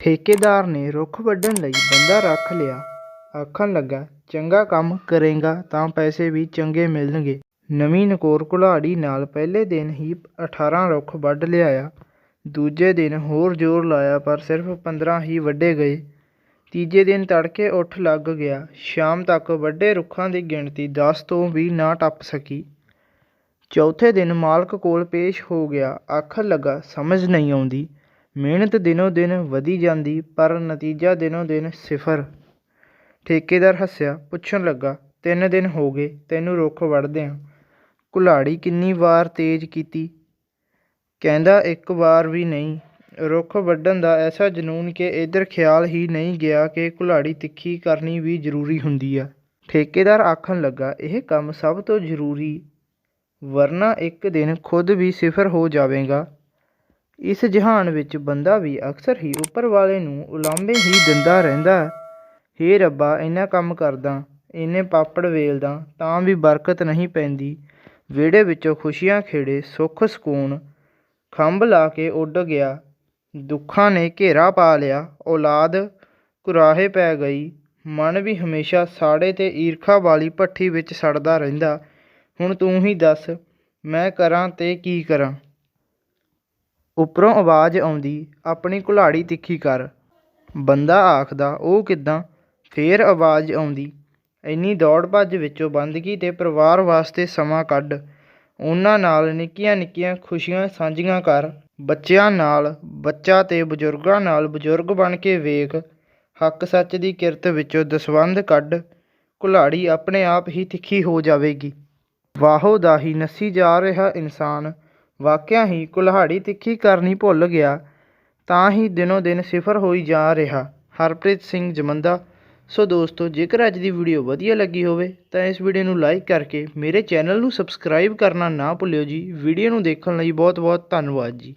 ਠੇਕੇਦਾਰ ਨੇ ਰੁੱਖ ਵੱਢਣ ਲਈ ਬੰਦਾ ਰੱਖ ਲਿਆ। ਆਖਣ ਲੱਗਾ, ਚੰਗਾ ਕੰਮ ਕਰੇਗਾ ਤਾਂ ਪੈਸੇ ਵੀ ਚੰਗੇ ਮਿਲਣਗੇ। ਨਵੀਂ ਨਕੋਰ ਕੁਲਹਾੜੀ ਨਾਲ ਪਹਿਲੇ ਦਿਨ ਹੀ 18 ਰੁੱਖ ਵੱਢ ਲਿਆਇਆ। ਦੂਜੇ ਦਿਨ ਹੋਰ ਜ਼ੋਰ ਲਾਇਆ, ਪਰ ਸਿਰਫ 15 ਹੀ ਵੱਢੇ ਗਏ। ਤੀਜੇ ਦਿਨ ਤੜਕੇ ਉੱਠ ਲੱਗ ਗਿਆ। ਸ਼ਾਮ ਤੱਕ ਵੱਡੇ ਰੁੱਖਾਂ ਦੀ ਗਿਣਤੀ ਦਸ ਤੋਂ ਵੀ ਨਾ ਟੱਪ ਸਕੀ। ਚੌਥੇ ਦਿਨ ਮਾਲਕ ਕੋਲ ਪੇਸ਼ ਹੋ ਗਿਆ। ਆਖਣ ਲੱਗਾ, ਸਮਝ ਨਹੀਂ ਆਉਂਦੀ। ਮਿਹਨਤ ਦਿਨੋ ਦਿਨ ਵਧੀ ਜਾਂਦੀ, ਪਰ ਨਤੀਜਾ ਦਿਨੋ ਦਿਨ ਸਿਫਰ। ਠੇਕੇਦਾਰ ਹੱਸਿਆ, ਪੁੱਛਣ ਲੱਗਾ, ਤਿੰਨ ਦਿਨ ਹੋ ਗਏ, ਤੈਨੂੰ ਰੁੱਖ ਵੱਢਦਿਆਂ ਕੁਲਾੜੀ ਕਿੰਨੀ ਵਾਰ ਤੇਜ਼ ਕੀਤੀ? ਕਹਿੰਦਾ, ਇੱਕ ਵਾਰ ਵੀ ਨਹੀਂ। ਰੁੱਖ ਵੱਢਣ ਦਾ ਐਸਾ ਜਨੂਨ ਕਿ ਇਧਰ ਖਿਆਲ ਹੀ ਨਹੀਂ ਗਿਆ ਕਿ ਕੁਲਾੜੀ ਤਿੱਖੀ ਕਰਨੀ ਵੀ ਜ਼ਰੂਰੀ ਹੁੰਦੀ ਆ। ਠੇਕੇਦਾਰ ਆਖਣ ਲੱਗਾ, ਇਹ ਕੰਮ ਸਭ ਤੋਂ ਜ਼ਰੂਰੀ, ਵਰਨਾ ਇੱਕ ਦਿਨ ਖੁਦ ਵੀ ਸਿਫਰ ਹੋ ਜਾਵੇਗਾ। ਇਸ ਜਹਾਨ ਵਿੱਚ ਬੰਦਾ ਵੀ ਅਕਸਰ ਹੀ ਉੱਪਰ ਵਾਲੇ ਨੂੰ ਉਲਾਂਭੇ ਹੀ ਦਿੰਦਾ ਰਹਿੰਦਾ ਹੈ। ਹੇ ਰੱਬਾ, ਇੰਨਾ ਕੰਮ ਕਰਦਾ, ਇੰਨੇ ਪਾਪੜ ਵੇਲਦਾ, ਤਾਂ ਵੀ ਬਰਕਤ ਨਹੀਂ ਪੈਂਦੀ। ਵਿਹੜੇ ਵਿੱਚੋਂ ਖੁਸ਼ੀਆਂ ਖੇੜੇ, ਸੁੱਖ ਸਕੂਨ। ਖੰਭ ਲਾ ਕੇ ਉੱਡ ਗਿਆ। ਦੁੱਖਾਂ ਨੇ ਘੇਰਾ ਪਾ ਲਿਆ। ਔਲਾਦ ਕੁਰਾਹੇ ਪੈ ਗਈ। ਮਨ ਵੀ ਹਮੇਸ਼ਾ ਸਾੜੇ ਤੇ ਈਰਖਾ ਵਾਲੀ ਭੱਠੀ ਵਿੱਚ ਸੜਦਾ ਰਹਿੰਦਾ। ਹੁਣ ਤੂੰ ਹੀ ਦੱਸ, ਮੈਂ ਕਰਾਂ ਤੇ ਕੀ ਕਰਾਂ? ਉੱਪਰੋਂ ਆਵਾਜ਼ ਆਉਂਦੀ, ਆਪਣੀ ਕੁਲਾੜੀ ਤਿੱਖੀ ਕਰ। ਬੰਦਾ ਆਖਦਾ, ਉਹ ਕਿੱਦਾਂ? ਫੇਰ ਆਵਾਜ਼ ਆਉਂਦੀ, ਇੰਨੀ ਦੌੜ ਭੱਜ ਵਿੱਚੋਂ ਬੰਦਗੀ ਅਤੇ ਪਰਿਵਾਰ ਵਾਸਤੇ ਸਮਾਂ ਕੱਢ। ਉਹਨਾਂ ਨਾਲ ਨਿੱਕੀਆਂ ਨਿੱਕੀਆਂ ਖੁਸ਼ੀਆਂ ਸਾਂਝੀਆਂ ਕਰ। ਬੱਚਿਆਂ ਨਾਲ, ਬੱਚਾ ਅਤੇ ਬਜ਼ੁਰਗਾਂ ਨਾਲ ਬਜ਼ੁਰਗ ਬਣ ਕੇ ਵੇਖ। ਹੱਕ ਸੱਚ ਦੀ ਕਿਰਤ ਵਿੱਚੋਂ ਦਸਵੰਧ ਕੱਢ। ਕੁਲਾੜੀ ਆਪਣੇ ਆਪ ਹੀ ਤਿੱਖੀ ਹੋ ਜਾਵੇਗੀ। ਵਾਹੋ ਦਾ ਹੀ ਨੱਸੀ ਜਾ ਰਿਹਾ ਇਨਸਾਨ। ਵਾਕਿਆ ਹੀ ਕੁਲਹਾੜੀ ਤਿੱਖੀ ਕਰਨੀ ਭੁੱਲ ਗਿਆ, ਤਾਂ ਹੀ ਦਿਨੋ ਦਿਨ ਸਿਫਰ ਹੋਈ ਜਾ ਰਿਹਾ। ਹਰਪ੍ਰੀਤ ਸਿੰਘ ਜਮੰਦਾ, ਸੋ ਦੋਸਤੋ, ਜੇਕਰ ਅੱਜ ਦੀ ਵੀਡੀਓ ਵਧੀਆ ਲੱਗੀ ਹੋਵੇ, ਤਾਂ ਇਸ ਵੀਡੀਓ ਨੂੰ ਲਾਈਕ ਕਰਕੇ ਮੇਰੇ ਚੈਨਲ ਨੂੰ ਸਬਸਕ੍ਰਾਈਬ ਕਰਨਾ ਨਾ ਭੁੱਲਿਓ ਜੀ। ਵੀਡੀਓ ਨੂੰ ਦੇਖਣ ਲਈ ਬਹੁਤ ਬਹੁਤ ਧੰਨਵਾਦ ਜੀ।